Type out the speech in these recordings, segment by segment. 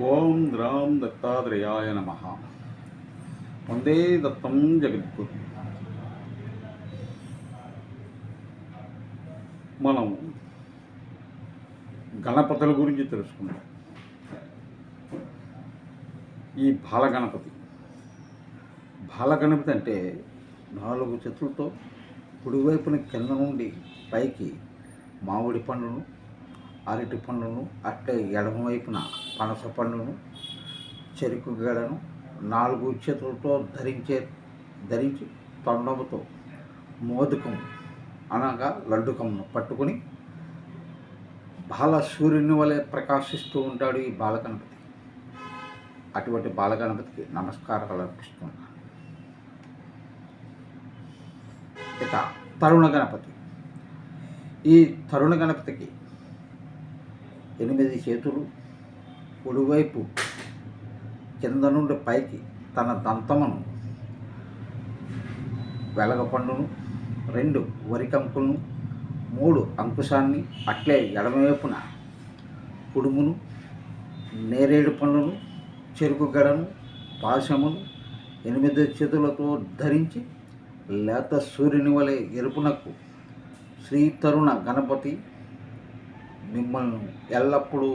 ఓం ద్రాం దత్తాత్రేయాయ నమ. వందే దత్తం జగద్గురు. మనం గణపతుల గురించి తెలుసుకుందాం. ఈ బాలగణపతి. బాలగణపతి అంటే నాలుగు చేతులతో కుడివైపున కింద నుండి పైకి మామిడి పండును అరటి పండును అట్టే ఎడమ వైపున పనస పండును చెరుకు గడను నాలుగు చేతులతో ధరించే ధరించి తొండముతో మోదుకం అనగా లడ్డుకమును పట్టుకుని బాల సూర్యుని వలె ప్రకాశిస్తూ ఉంటాడు ఈ బాలగణపతి. అటువంటి బాలగణపతికి నమస్కారాలు అర్పిస్తున్నాను. ఇక తరుణ గణపతి. ఈ తరుణ గణపతికి ఎనిమిది చేతులు కుడివైపు కింద నుండి పైకి తన దంతమును వెలగపండును రెండు వరికంకులను మూడు అంకుశాన్ని అట్లే ఎడమవైపున కుడుమును నేరేడు పండును చెరుకు గడను పాశమును ఎనిమిది చేతులతో ధరించి లేత సూర్యుని వలె ఎరుపునకు శ్రీ తరుణ గణపతి మిమ్మల్ని ఎల్లప్పుడూ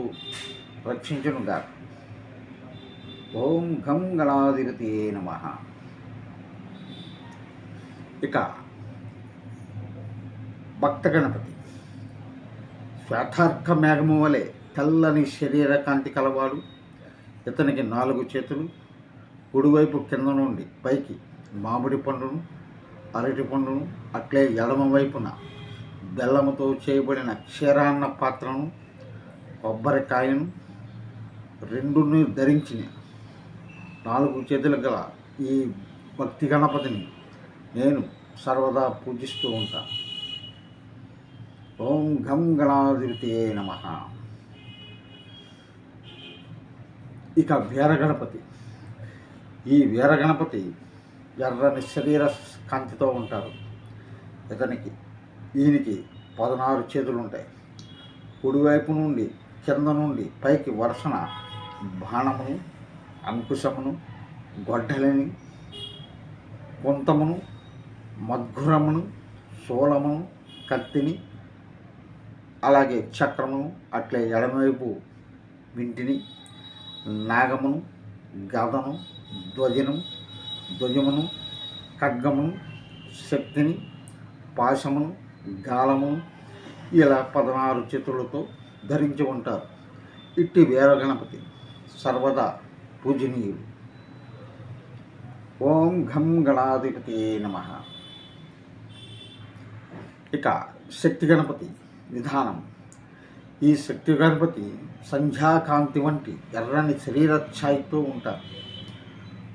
రక్షించునుగా ఓం ఘం గణాధిపతి నమ. ఇక భక్త గణపతి శ్వేతార్క మేఘము వలె తెల్లని శరీర కాంతి కలవాడు. ఇతనికి నాలుగు చేతులు కుడివైపు కింద నుండి పైకి మామిడి పండును అరటి పండును అట్లే ఎడమ వైపున బెల్లముతో చేయబడిన క్షీరాన్న పాత్రను కొబ్బరికాయను రెండుని ధరించిన. నాలుగు చేతులు గల ఈ భక్తి గణపతిని నేను సర్వదా పూజిస్తూ ఉంటాను ఓం ఘం గణాధిపతియే నమ. ఇక వీరగణపతి ఈ వీరగణపతి ఎర్రని శరీర కాంతితో ఉంటారు. ఇతనికి ఈయనకి పదనారు చేతులు ఉంటాయి కుడివైపు నుండి కింద నుండి పైకి వరుసన బాణమును అంకుశమును గొడ్డలిని కొంతమును మద్గురమును శూలమును కత్తిని అలాగే చక్రమును అట్లే ఎడమవైపు వింటిని నాగమును గదను ధ్వజను ధ్వజమును ఖడ్గమును శక్తిని పాశమును గాలమును ఇలా పదనారు చేతులతో ధరించి ఉంటారు. ఇట్టి వీరగణపతి. సర్వదా పూజనీయుడు. ఓం ఘం గణాధిపతి నమ. ఇక శక్తి గణపతి విధానం ఈ శక్తి గణపతి సంధ్యాకాంతి వంటి ఎర్రని శరీర ఛాయితో ఉంటారు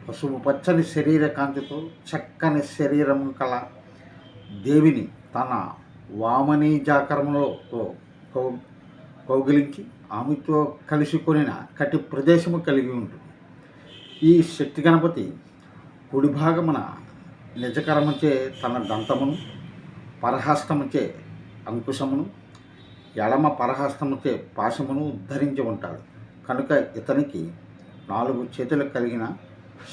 పసుపు పచ్చని శరీర కాంతితో చక్కని శరీరం కల దేవిని తన వామనీజాకరములో కౌ- కౌగిలించి ఆమెతో కలిసి కొనిన కటి ప్రదేశము కలిగి ఉంటుంది. ఈ శక్తి గణపతి కుడి భాగమున నిజకరముచే తన దంతమును పరహస్తముచే అంకుశమును ఎడమ పరహస్తముచే పాశమును ధరించి ఉంటాడు. కనుక ఇతనికి నాలుగు చేతులు కలిగిన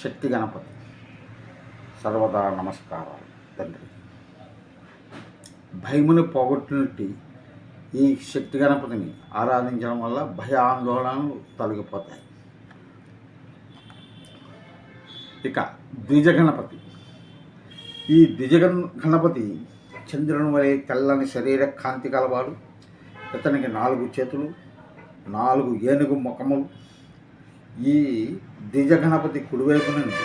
శక్తి గణపతి. సర్వదా నమస్కారాలు. తండ్రి భయమును పోగొట్టినట్టు ఈ శక్తి గణపతిని ఆరాధించడం వల్ల భయ ఆందోళనలు తొలగిపోతాయి. ఇక ద్విజ గణపతి. ఈ ద్విజ గణపతి చంద్రుని వలె తెల్లని శరీర కాంతి కలవాడు. ఇతనికి నాలుగు చేతులు నాలుగు ఏనుగు ముఖములు. ఈ ద్విజ గణపతి కుడివైపు నుండి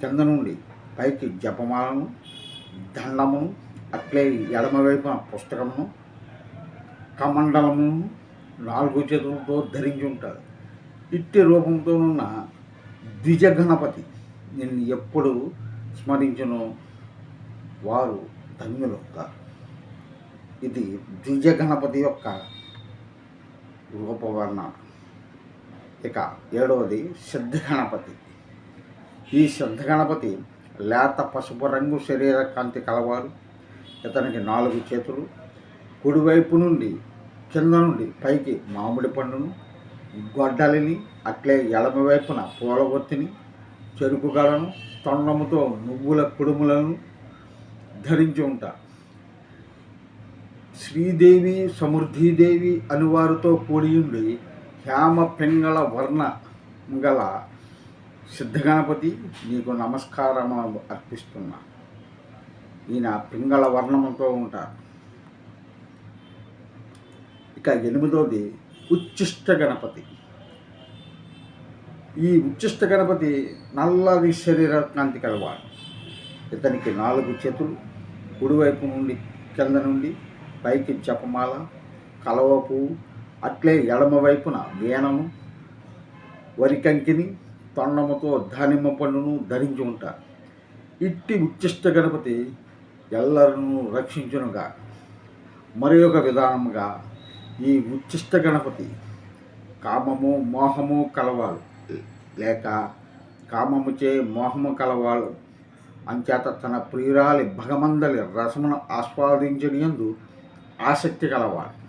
కింద నుండి పైకి జపమాలను దండమును అట్లే ఎడమవైపున పుస్తకమును కమండలము నాలుగు చేతులతో ధరించి ఉంటాడు ఇట్టి రూపంతో ఉన్న ద్విజ గణపతి నిన్ను ఎప్పుడు స్మరించను వారు ధన్యులవుతారు. ఇది ద్విజ గణపతి యొక్క రూపవర్ణ. ఇక ఏడవది సిద్ధగణపతి ఈ సిద్ధగణపతి లేత పసుపు రంగు శరీర కాంతి కలవారు. ఇతనికి నాలుగు చేతులు కుడివైపు నుండి కింద నుండి పైకి మామిడి పండును గొడ్డలిని అట్లే ఎడమ వైపున పూలగొత్తిని చెరుకు గడను తొండముతో నువ్వుల కుడుములను ధరించి ఉంటారు శ్రీదేవి సమృద్ధిదేవి అనువారితో కూడి ఉండి హేమ పింగళ వర్ణ గల సిద్ధగణపతి నీకు నమస్కారం అర్పిస్తున్నా. ఈయన పింగళ వర్ణముతో ఉంటారు. ఇక ఎనిమిదోది ఉచ్చిష్ట గణపతి. ఈ ఉచ్చిష్ట గణపతి నల్లది శరీర కాంతి కలవాడు. ఇతనికి నాలుగు చేతులు కుడివైపు నుండి కింద నుండి పైకి జపమాల కలవ పువ్వు అట్లే ఎడమ వైపున వీణము వరికంకిని తొండముతో దానిమ్మ పండును ధరించి ఉంటారు ఇట్టి ఉచ్చిష్ట గణపతి ఎల్లరను రక్షించునుగా మరి ఒక విధానముగా ఈ ఉచ్చిష్ట గణపతి కామము మోహము కలవాలు. లేక కామముచే మోహము కలవాళ్ళు అంచేత తన ప్రియురాలి భగమందలి రసమును ఆస్వాదించనియందు ఆసక్తి కలవాడు.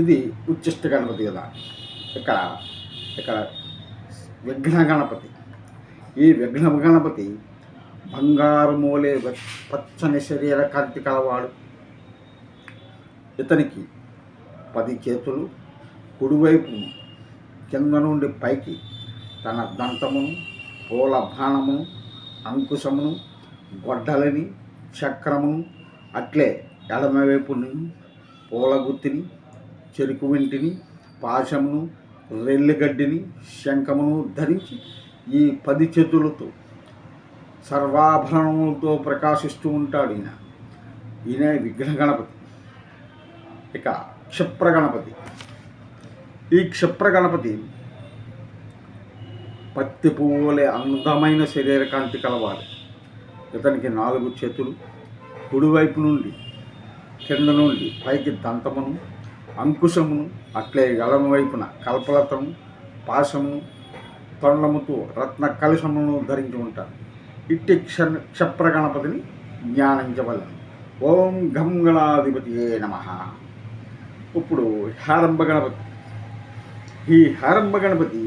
ఇది ఉచ్చిష్ట గణపతి కదా. ఇక్కడ ఇక్కడ విఘ్న గణపతి. ఈ విఘ్న గణపతి బంగారు మూలే పచ్చని శరీర కాంతి కలవాడు. ఇతనికి పది చేతులు కుడివైపు కింద నుండి పైకి తన దంతమును పూల బాణమును అంకుశమును గొడ్డలిని చక్రమును అట్లే ఎడమవైపుని పూల గుత్తిని చెరుకు వెంటిని పాశమును రెల్లిగడ్డిని శంఖమును ధరించి ఈ పది చేతులతో సర్వాభరణములతో ప్రకాశిస్తూ ఉంటాడు ఈయన. ఈయన విఘ్న గణపతి ఇక క్షిప్రగణపతి. ఈ క్షిప్రగణపతి పత్తి పువ్వులే అందమైన శరీరకాంతి కలవాలి ఇతనికి నాలుగు చేతులు కుడివైపు నుండి కింద నుండి పైకి దంతమును అంకుశమును అట్లే ఎడమ వైపున కల్పలతను పాశమును తొండముతో రత్న కలుషమును ధరించి ఉంటారు ఇట్టి క్ష క్షప్ర గణపతిని జ్ఞానించవలను. ఓం గంగళాధిపతి గణాధిపతియే నమ. ఇప్పుడు హారంభ గణపతి ఈ హారంభ గణపతి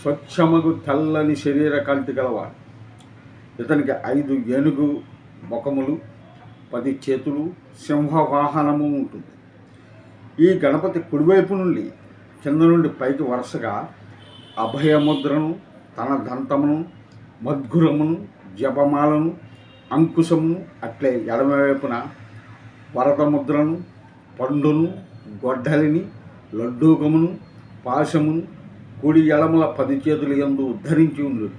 స్వచ్ఛమగు తెల్లని శరీర కాంతి గలవాడు. ఇతనికి ఐదు ఏనుగు ముఖములు పది చేతులు సింహవాహనము ఉంటుంది. ఈ గణపతి కుడివైపు నుండి కింద నుండి పైకి వరుసగా అభయముద్రను తన దంతమును మద్గురమును జపమాలను అంకుశమును అట్లే ఎడమవైపున వరదముద్రను పండును గొడ్డలిని లడ్డూకమును పాశమును కుడి ఎడమల పది చేతులు ఎందు ధరించి ఉండు.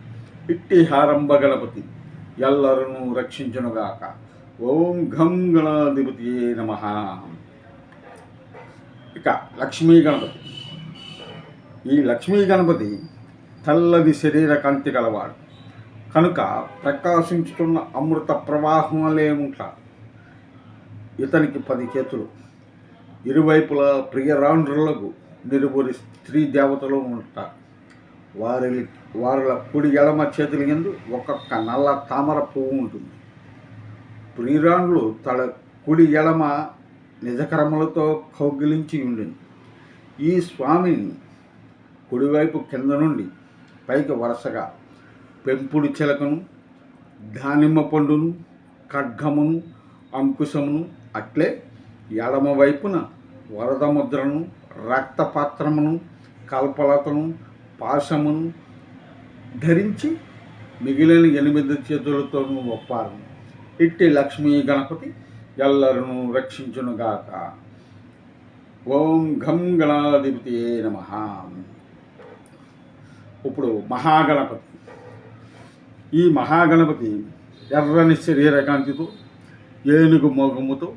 ఇట్టి హారంభ గణపతి ఎల్లరను రక్షించునుగాక. ఓం ఘం గణాధిపతి నమ. ఇక లక్ష్మీ గణపతి. ఈ లక్ష్మీ గణపతి తెల్లది శరీర కాంతి గలవాడు. కనుక ప్రకాశించుతున్న అమృత ప్రవాహం ఉంటాడు. ఇతనికి పది చేతులు. ఇరువైపులా ప్రియరాండ్రులకు నిరువురి స్త్రీ దేవతలు ఉంటారు వారి వారిల కుడి ఎడమ చేతుల ఎందు ఒక్కొక్క నల్ల తామర పువ్వు ఉంటుంది. ప్రియురాండ్లు తల కుడి ఎడమ నిజకరములతో కౌగిలించి ఉండింది. ఈ స్వామిని కుడివైపు కింద నుండి పైకి వరుసగా పెంపుడు చిలకను దానిమ్మ పండును ఖడ్గమును అంకుశమును అట్లే ఎడమ వైపున వరద ముద్రను రక్తపాత్రమును కల్పలతను పాశమును ధరించి మిగిలిన ఎనిమిది చేతులతోనూ ఒప్పారు. ఇట్టి లక్ష్మీ గణపతి ఎల్లరను రక్షించునుగాక. ఓం ఘం గణాధిపతి నమ. ఇప్పుడు మహాగణపతి. ఈ మహాగణపతి ఎర్రని శరీరకాంతితో ఏనుగు మోగముతో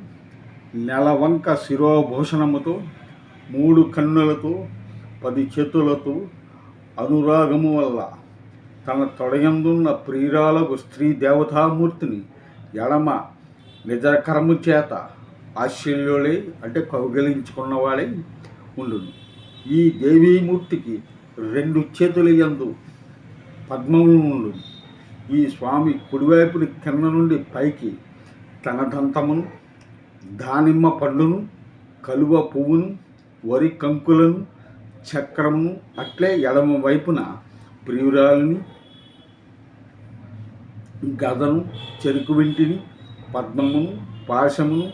నెలవంక శిరోభూషణముతో మూడు కన్నులతో పది చేతులతో అనురాగము వల్ల తన తొడయందున్న ప్రియురాలకు స్త్రీ దేవతామూర్తిని ఎడమ నిజకరము చేత ఆశ్చర్యులై అంటే కౌగలించుకున్నవాడై ఉండును. ఈ దేవీమూర్తికి రెండు చేతుల యందు పద్మములు ఉండు ఈ స్వామి కుడివైపుని కింద నుండి పైకి తన దంతమును దానిమ్మ పండును కలువ పువ్వును వరి కంకులను చక్రమును అట్లే ఎడమ వైపున ప్రియురాలిని గదను చెరుకు వింటిని పద్మమును పాశమును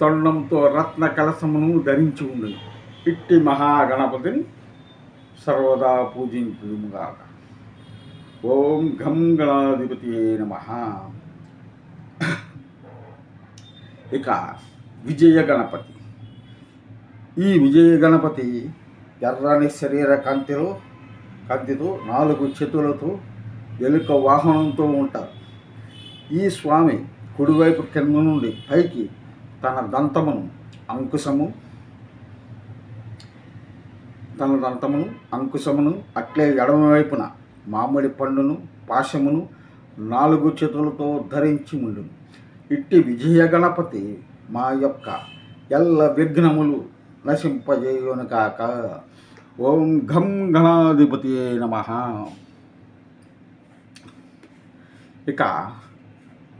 తొండంతో రత్న కలసమును ధరించి ఉండదు ఇట్టి మహాగణపతిని సర్వదా పూజించుగాక ఓం ఘం గణాధిపతి నమ. ఇక విజయ గణపతి. ఈ విజయ గణపతి ఎర్రని శరీర కాంతిలో కాంతితో నాలుగు చేతులతో ఎలుక వాహనంతో ఉంటారు. ఈ స్వామి కుడివైపు కింద నుండి పైకి తన దంతమును అంకుశము తన దంతమును అంకుశమును అట్లే ఎడమవైపున మామిడి పండును పాశమును నాలుగు చేతులతో ధరించి ఉండును. ఇట్టి విజయ గణపతి మా యొక్క ఎల్ల విఘ్నములు నశింపజేయును కాక. ఓం ఘం గణాధిపతి నమ. ఇక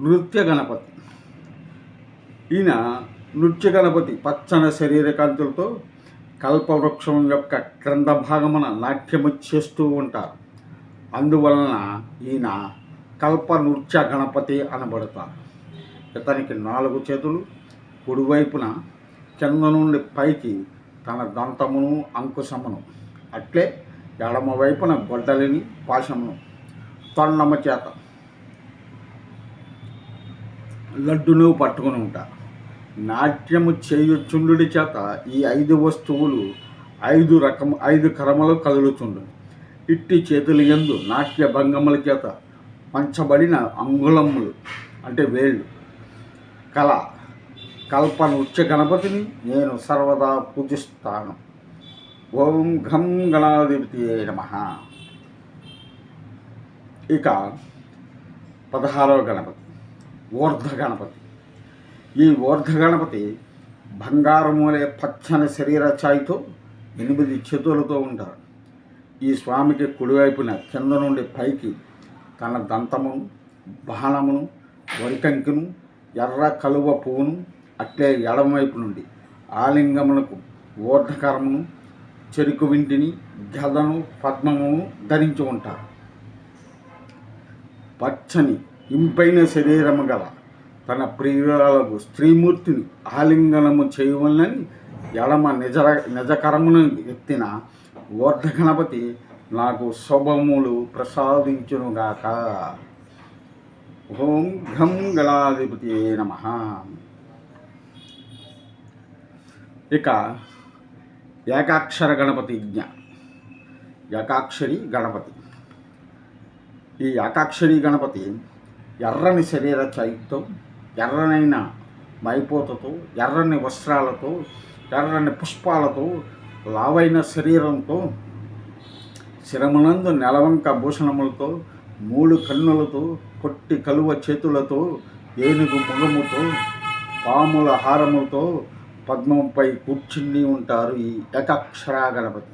నృత్య గణపతి. ఈయన నృత్య గణపతి పచ్చని శరీర కాంతులతో కల్పవృక్షం యొక్క క్రింద భాగమున నాట్యము చేస్తూ ఉంటారు. అందువలన ఈయన కల్ప నృత్య గణపతి అనబడతారు. ఇతనికి నాలుగు చేతులు కుడివైపున కింద నుండి పైకి తన దంతమును అంకుశమును అట్లే ఎడమ వైపున గొడ్డలిని పాశమును తొండమ చేత లడ్డును పట్టుకుని ఉంటారు నాట్యము చేయుచుండు చేత ఈ ఐదు వస్తువులు ఐదు రకం ఐదు కరములు కదులుచుండు. ఇట్టి చేతుల ఎందు నాట్య భంగముల చేత పంచబడిన అంగుళములు అంటే వేళ్ళు కళ కల్ప నృత్య గణపతిని నేను సర్వదా పూజిస్తాను. ఓం ఘం గణాధిపతి నమ. ఇక పదహారవ గణపతి ఊర్ధ గణపతి. ఈ ఊర్ధ గణపతి బంగారమూలే పచ్చని శరీర ఛాయితో ఎనిమిది చేతులతో ఉంటారు ఈ స్వామికి కుడివైపున కింద నుండి పైకి తన దంతమును బాణమును వరికంకిను ఎర్ర కలువ పువ్వును అట్లే ఎడమవైపు నుండి ఆలింగమునకు ఊర్ధకరమును చెరుకు వింటిని గదను పద్మమును ధరించి ఉంటారు. పచ్చని ఇంపైన శరీరము గల తన ప్రియురాలకు స్త్రీమూర్తిని ఆలింగనము చేయవలనని ఎడమ నిజ నిజకరమును ఎత్తిన ఊర్ధ గణపతి నాకు శుభములు ప్రసాదించునుగాక. ఓం ఘం గణాధిపతి నమ. ఇక ఏకాక్షర గణపతి యజ్ఞ. ఏకాక్షరి గణపతి. ఈ ఏకాక్షరి గణపతి ఎర్రని శరీర చైతో ఎర్రనైన మైపోతతో ఎర్రని వస్త్రాలతో ఎర్రని పుష్పాలతో లావైన శరీరంతో శిరమునందు నెలవంక భూషణములతో మూడు కన్నులతో కొట్టి కలువ చేతులతో ఏనుగు ముఖముతో పాముల హారములతో పద్మంపై కూర్చుని ఉంటారు ఈ ఏకాక్షరా గణపతి.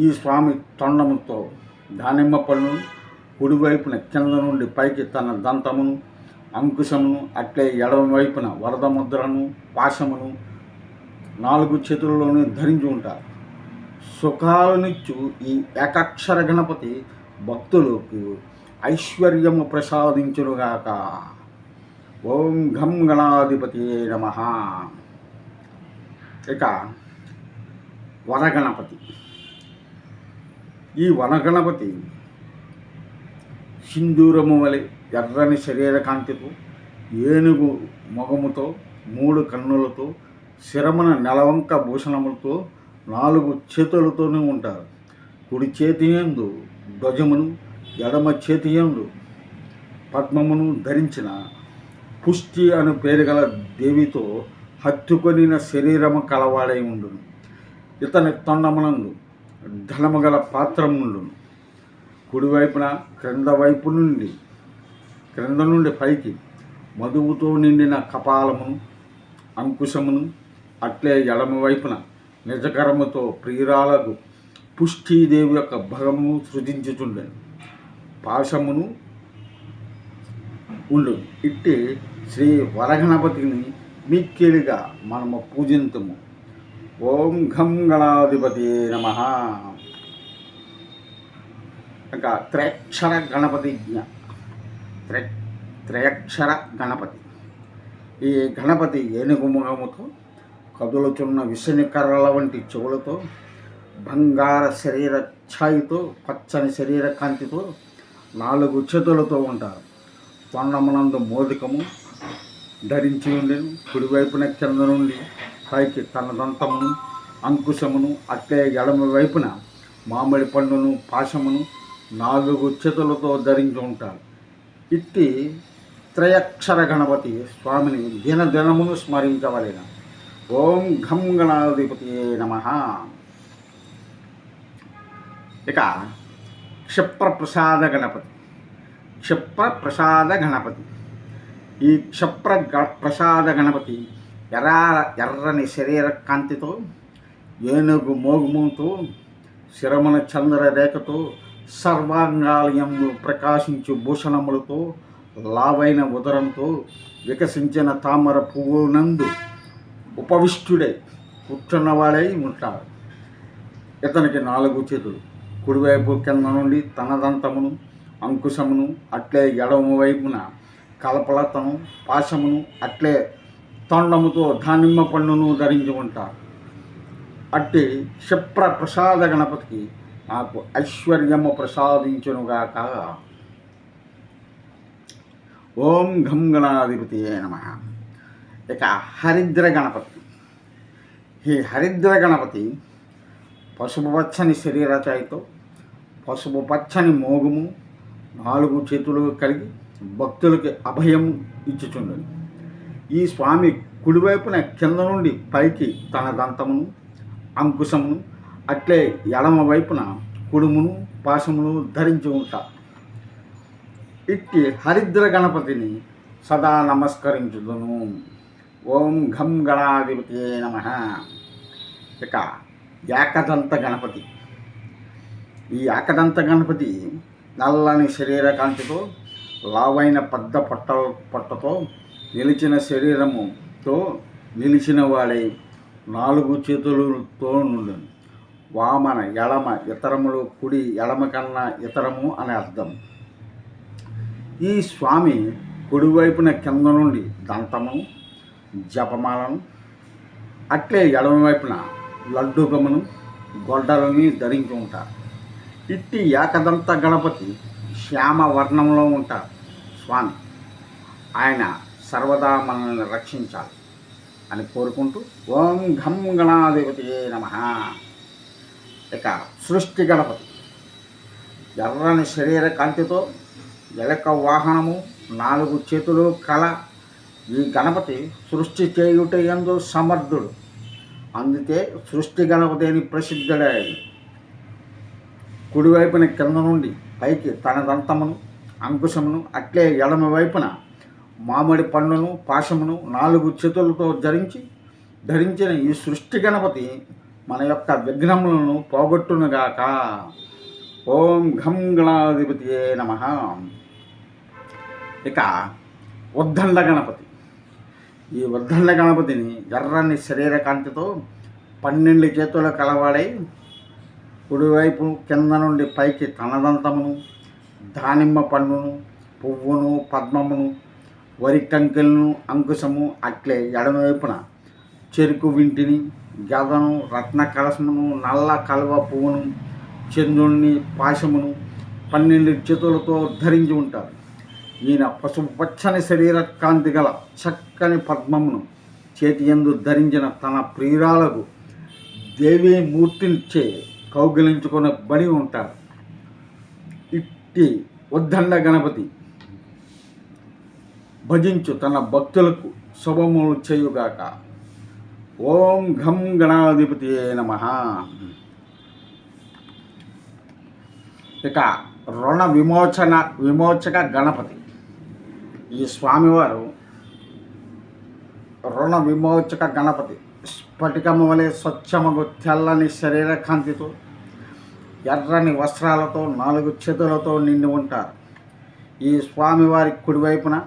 ఈ స్వామి తొండముతో దానిమ్మ పళ్ళు కుడివైపున కింద నుండి పైకి తన దంతమును అంకుశమును అట్లే ఎడమవైపున వరద ముద్రను పాశమును నాలుగు చేతుల్లోనూ ధరించి ఉంటారు. సుఖాలనిచ్చు ఈ ఏకాక్షర గణపతి భక్తులకు ఐశ్వర్యము ప్రసాదించునుగాక. ఓం ఘం గణాధిపతి నమ. ఇక వరగణపతి. ఈ వనగణపతి సింధూరము వలె ఎర్రని శరీర కాంతితో ఏనుగు మొగముతో మూడు కన్నులతో శిరమున నెలవంక భూషణములతో నాలుగు చేతులతోనే ఉంటారు. కుడి చేతి యందు ధ్వజమును ఎడమ చేతియందు పద్మమును ధరించిన పుష్టి అను పేరు గల దేవితో హత్తుకొనిన శరీరము కలవాడై ఉండును. ఇతని తొండమునందు ధనము గల పాత్రముండును కుడివైపున క్రింద వైపు నుండి క్రింద నుండి పైకి మధువుతో నిండిన కపాలమును అంకుశమును అట్లే ఎడమ వైపున నిజకరముతో ప్రియురాలకు పుష్టిదేవి యొక్క భగము సృజించుచుండెను. పాశమును ఉండు ఇట్టి శ్రీ వరగణపతిని మిక్కిలిగా మనము పూజింతుము. ఓం ఘం గణాధిపతి నమ. ఇంకా త్రయక్షర గణపతి జ్ఞ త్ర త్రయక్షర గణపతి. ఈ గణపతి ఏనుగు ముఖముతో కదులుచున్న విషనికర్రల వంటి చెవులతో బంగార శరీర ఛాయితో పచ్చని శరీర కాంతితో నాలుగు చేతులతో ఉంటారు. తొండమునందు మోదికము ధరించి ఉండెను కుడివైపున కింద నుండి పైకి తన దంతమును అంకుశమును అట్లే ఎడమ వైపున మామిడి పండును పాశమును నాలుగు చేతులతో ధరించి ఉంటారు ఇట్టి త్రయక్షర గణపతి స్వామిని దినదినమును స్మరించవలెను. ఓం ఘం గణాధిపతి నమ. ఇక క్షిప్రప్రసాద గణపతి. క్షిప్రప్రసాద గణపతి. ఈ క్షప్ర గ- ప్రసాద గణపతి ఎర్ర ఎర్రని శరీర కాంతితో ఏనుగు మోగుముతో శిరమున చంద్ర రేఖతో సర్వాంగాలయము ప్రకాశించు భూషణములతో లావైన ఉదరంతో వికసించిన తామర పువ్వునందు ఉపవిష్టుడై కూర్చున్నవాడై ఉంటాడు. ఇతనికి నాలుగు చేతులు. కుడివైపు కింద నుండి తనదంతమును అంకుశమును అట్లే ఎడమ వైపున కలపలతను పాశమును అట్లే తొండముతో దానిమ్మ పండును ధరించి ఉంటారు అట్టి క్షిప్ర ప్రసాద గణపతికి నాకు ఐశ్వర్యము ప్రసాదించునుగాక. ఓం ఘం గణాధిపతి నమ. ఇక హరిద్ర గణపతి. ఈ హరిద్ర గణపతి పసుపు పచ్చని శరీరచాయితో పసుపు పచ్చని మోగుము నాలుగు చేతులు కలిగి భక్తులకి అభయం ఇచ్చుచుండను. ఈ స్వామి కుడివైపున కింద నుండి పైకి తన దంతమును అంకుశమును అట్లే ఎడమ వైపున కుడుమును పాశమును ధరించి ఉంటారు ఇట్టి హరిద్ర గణపతిని సదా నమస్కరించుదును. ఓం ఘం గణాధిపతే నమ. ఇక ఏకదంత గణపతి. ఈ ఏకదంత గణపతి నల్లని శరీర కాంతితో లావైన పెద్ద పొట్ట పొట్టతో నిలిచిన శరీరముతో నిలిచిన వాడై నాలుగు చేతులతో నుండి వామన ఎడమ ఇతరములు కుడి ఎడమ కన్నా ఇతరము అని అర్థం. ఈ స్వామి కుడివైపున కింద నుండి దంతము జపమాలను అట్లే ఎడమవైపున వైపున గొడ్డలని ధరించి ఉంటారు. ఇట్టి ఏకదంత గణపతి శ్యామ వర్ణంలో ఉంటారు. స్వామి. ఆయన సర్వదా మనల్ని రక్షించాలి అని కోరుకుంటూ ఓం ఘం గణాధిపతి నమ. ఇక సృష్టి గణపతి. ఎర్రని శరీర కాంతితో ఎలక వాహనము నాలుగు చేతులు కల ఈ గణపతి సృష్టి చేయుట ఎందు సమర్థుడు. అందుకే సృష్టి గణపతి అని ప్రసిద్ధుడాయి కుడివైపున కింద నుండి పైకి తన దంతమును అంకుశమును అట్లే ఎడమ వైపున మామిడి పండును పాశమును నాలుగు చేతులతో ధరించి ధరించిన ఈ సృష్టి గణపతి మన యొక్క విఘ్నములను పోగొట్టునుగాక. ఓం ఘం గణాధిపతి నమ. ఇక ఉద్దండ గణపతి. ఈ ఉద్దండ గణపతిని ఎర్రని శరీరకాంతితో పన్నెండు చేతుల కలవాడై కుడివైపు కింద నుండి పైకి తనదంతమును దానిమ్మ పండును పువ్వును పద్మమును వరి కంకెలను అంకుశము అట్లే ఎడమవైపున. చెరుకు వింటిని గదను రత్న కలశమును నల్ల కలువ పువ్వును చంద్రుణ్ణి పాశమును పన్నెండు చేతులతో ధరించి ఉంటారు. ఈయన పసుపు పచ్చని శరీర కాంతి గల చక్కని పద్మమును చేతి యందు ధరించిన తన ప్రియురాలకు దేవీ మూర్తినిచ్చే కౌగిలించుకున్న బడి ఉంటారు. శక్తి ఉద్దండ గణపతి. భజించు తన భక్తులకు శుభములు చేయుగాక. ఓం ఘం గణాధిపతి నమ. ఇక రుణ విమోచన విమోచక గణపతి. ఈ స్వామివారు రుణ విమోచక గణపతి. స్ఫటికము వలె స్వచ్ఛమగు తెల్లని శరీర కాంతితో ఎర్రని వస్త్రాలతో నాలుగు చేతులతో నిండి ఉంటారు. ఈ స్వామివారి కుడివైపున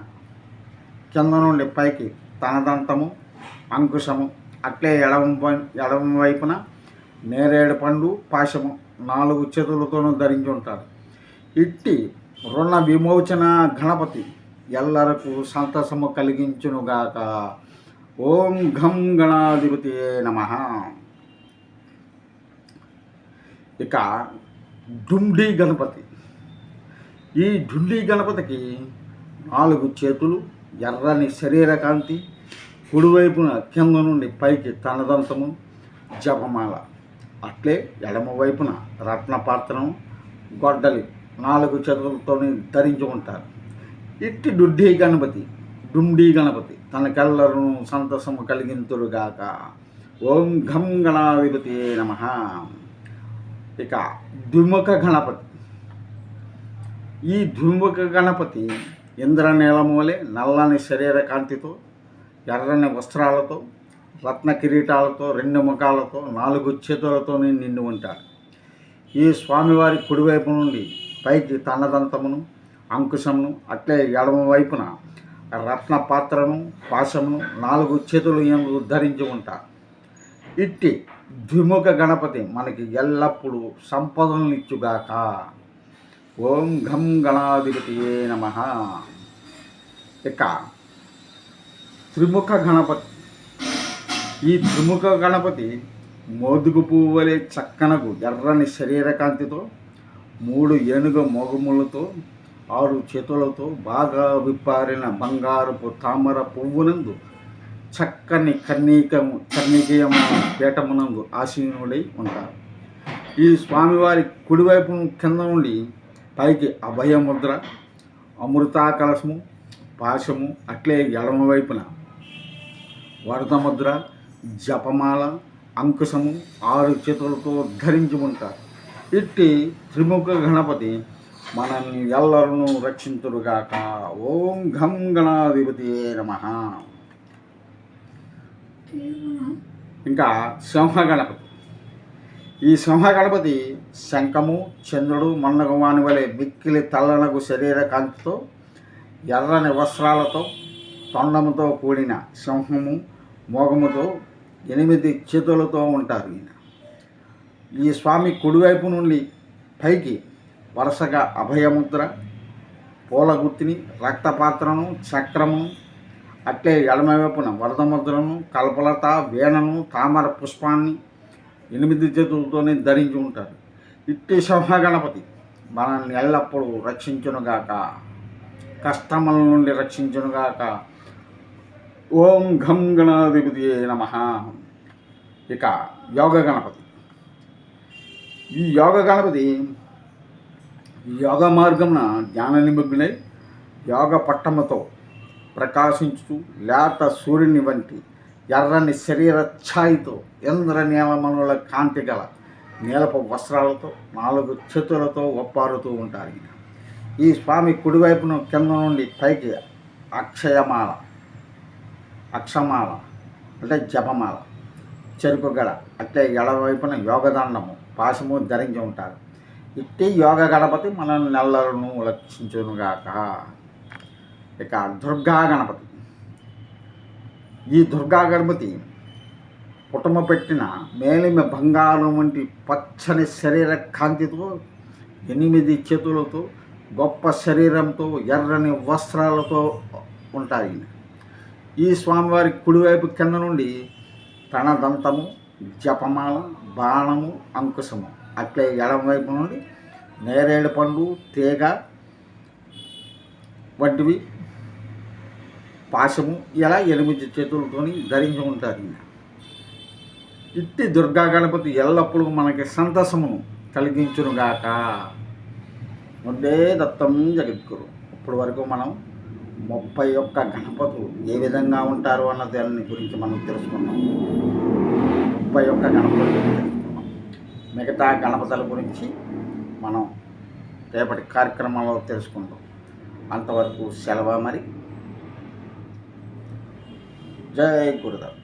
కింద నుండి పైకి తనదంతము అంకుశము అట్లే ఎడమ వై- ఎడమ వైపున నేరేడు పండు పాశము నాలుగు చేతులతోనూ ధరించి ఉంటారు. ఇట్టి రుణ విమోచన గణపతి ఎల్లరకు సంతసము కలిగించునుగాక. ఓం ఘం గణాధిపతి నమ. ఇక డుండి గణపతి. ఈ డుండి గణపతికి నాలుగు చేతులు ఎర్రని శరీర కాంతి కుడివైపున కింద నుండి పైకి తనదంతము జపమాల. అట్లే ఎడమవైపున రత్నపాత్రం రత్న పాత్రను గొడ్డలి నాలుగు చేతులతో ధరించి ఉంటారు. ఇట్టి డుడ్డి గణపతి డుండి గణపతి తన కళ్ళను సంతసము కలిగింతురుగాక ఓం ఘం గణాధిపతి నమ. ఇక ద్విముఖ గణపతి. ఈ ద్విముఖ గణపతి ఇంద్రనీలమూలే నల్లని శరీర కాంతితో ఎర్రని వస్త్రాలతో రత్న కిరీటాలతో రెండు ముఖాలతో నాలుగు చేతులతో నిండి ఉంటాడు. ఈ స్వామివారి కుడివైపు నుండి పైకి తన్నదంతమును అంకుశమును అట్లే ఎడమ వైపున రత్న పాత్రను పాశమును నాలుగు చేతులు ఎందు ధరించి ఉంటారు ఇట్టి ద్విముఖ గణపతి మనకి ఎల్లప్పుడూ సంపదలను ఇచ్చుగాక ఓం ఘం గణాధిపతియే నమ. ఇక త్రిముఖ గణపతి. ఈ త్రిముఖ గణపతి మోదుగు పువ్వు వలె చక్కనకు ఎర్రని శరీరకాంతితో మూడు ఏనుగ మొగుములతో ఆరు చేతులతో బాగా విప్పారిన బంగారపు తామర పువ్వునందు చక్కని కన్నీకము కర్ణికయము పీఠమునందు ఆసీనుడై ఉంటారు. ఈ స్వామివారి కుడివైపు కింద నుండి పైకి అభయముద్ర అమృతాకలశము పాశము అట్లే ఎడమ వైపున వరదముద్ర జపమాల అంకుశము ఆరు చేతులతో ధరించి ఉంటారు. ఇట్టి త్రిముఖ గణపతి మనల్ని ఎల్లరూ రక్షింతురుగాక ఓం ఘం గణాధిపతి నమ. ఇంకా సింహ గణపతి ఈ సింహ గణపతి శంఖము చంద్రుడు మన్నగవాని వలె మిక్కిలి తల్లనకు శరీర కాంతితో ఎర్రని వస్త్రాలతో తొండముతో కూడిన సింహము మోగముతో ఎనిమిది చేతులతో ఉంటారు ఈయన. ఈ స్వామి కుడివైపు నుండి పైకి వరుసగా అభయముద్ర పూల గుత్తిని రక్తపాత్రను చక్రము అట్లే ఎడమవైపున వరదముద్రను కల్పలత వీణను తామర పుష్పాన్ని ఎనిమిది చేతులతోనే ధరించి ఉంటారు. ఇట్టి సింహ గణపతి మనల్ని ఎల్లప్పుడూ రక్షించునుగాక. కష్టముల నుండి రక్షించునుగాక. ఓం ఘం గణాధిపతి నమ. ఇక యోగ గణపతి. ఈ యోగ గణపతి యోగ మార్గమున జ్ఞాన నిమగ్నై యోగ పట్టముతో ప్రకాశించుతూ లేత సూర్యుని వంటి ఎర్రని శరీర ఛాయితో ఇంద్ర నీలమనుల కాంతి గల నీలపు వస్త్రాలతో నాలుగు చేతులతో ఒప్పారుతూ ఉంటారు ఈ స్వామి కుడివైపున కింద నుండి పైకి అక్షయమాల అక్షమాల అంటే జపమాల చెరుకు గడ అట్లే ఎడవైపున యోగదండము పాశము ధరించి ఉంటారు. ఇట్టి యోగ గణపతి మనల్ని నెల్లలను లక్షించునుగాక ఇక దుర్గా గణపతి. ఈ దుర్గా గణపతి కుటుంబ పెట్టిన మేలిమి బంగారం వంటి పచ్చని శరీర కాంతితో ఎనిమిది చేతులతో గొప్ప శరీరంతో ఎర్రని వస్త్రాలతో ఉంటాయి. ఈ స్వామివారి కుడివైపు కింద నుండి తన దంతము జపమాల బాణము అంకుశము. అట్లే ఎడమవైపు నుండి నేరేడు పండు తీగ వంటివి పాశము ఇలా ఎనిమిది చేతులతోని ధరించి ఉంటారు ఈయన. ఇట్టి దుర్గా గణపతి ఎల్లప్పుడూ మనకి సంతసమును కలిగించునుగాక. ముందే దత్తం జగద్గురు. ఇప్పటి వరకు మనం ముప్పై ఒక్క గణపతులు ఏ విధంగా ఉంటారు అన్న దాని గురించి మనం తెలుసుకున్నాం. ముప్పై ఒక్క గణపతుల గురించి తెలుసుకున్నాం. మిగతా గణపతుల గురించి మనం రేపటి కార్యక్రమంలో తెలుసుకుందాం. అంతవరకు సెలవు మరి. জয় গুরুদেব